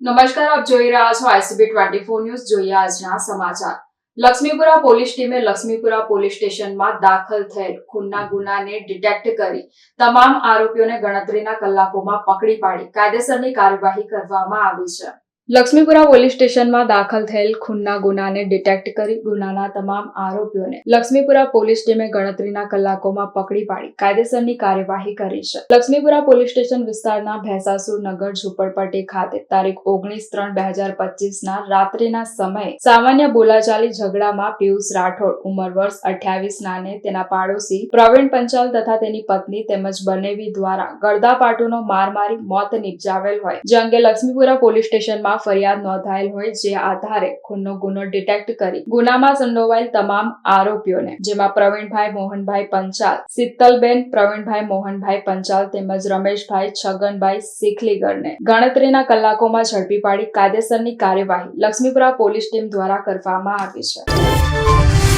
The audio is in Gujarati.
નમસ્કાર, આપ જોઈ રહ્યા છો આઈસીબી ટ્વેન્ટી ફોર ન્યૂઝ. જોઈએ આજના સમાચાર. લક્ષ્મીપુરા પોલીસ ટીમે લક્ષ્મીપુરા પોલીસ સ્ટેશનમાં દાખલ થયેલ ખૂનના ગુનાને ડિટેક્ટ કરી તમામ આરોપીઓને ગણતરીના કલાકોમાં પકડી પાડી. કાયદેસરની કાર્યવાહી કરવામાં આવી છે. લક્ષ્મીપુરા પોલીસ સ્ટેશનમાં દાખલ થયેલ ખૂનના ગુનાને ડિટેક્ટ કરી ગુનાના તમામ આરોપીઓને લક્ષ્મીપુરા પોલીસ ટીમે ગણતરીના કલાકોમાં પકડી પાડી, કાયદેસરની કાર્યવાહી કરી છે. લક્ષ્મીપુરા પોલીસ સ્ટેશન વિસ્તારના ભેંસાસુર નગર ઝુંપડપટ્ટી ખાતે તારીખ ઓગણીસ ત્રણ બે હજાર પચીસના રાત્રિના સમયે સામાન્ય બોલાચાલી ઝઘડામાં પિયુષ રાઠોડ, ઉંમર વર્ષ અઠ્યાવીસ નાને તેના પાડોશી પ્રવીણ પંચાલ તથા તેની પત્ની તેમજ બનેવી દ્વારા ગળદાપાટુનો માર મારી મોત નિપજાવેલ હોય. જે અંગે લક્ષ્મીપુરા પોલીસ સ્ટેશનમાં ફરિયાદ નોંધાયેલ હોય જે આધારે ખૂનનો ગુનો ડિટેક્ટ કરી ગુનામાં સંડોવાયેલ તમામ આરોપીઓને, જેમાં પ્રવીણભાઈ મોહનભાઈ પંચાલ શીતલબેન પ્રવીણભાઈ મોહનભાઈ પંચાલ તેમજ રમેશભાઈ છગનભાઈ શીખલીગરને ગણતરીના કલાકોમાં ઝડપી પાડી કાયદેસરની કાર્યવાહી લક્ષ્મીપુરા પોલીસ ટીમ દ્વારા કરવામાં આવી છે.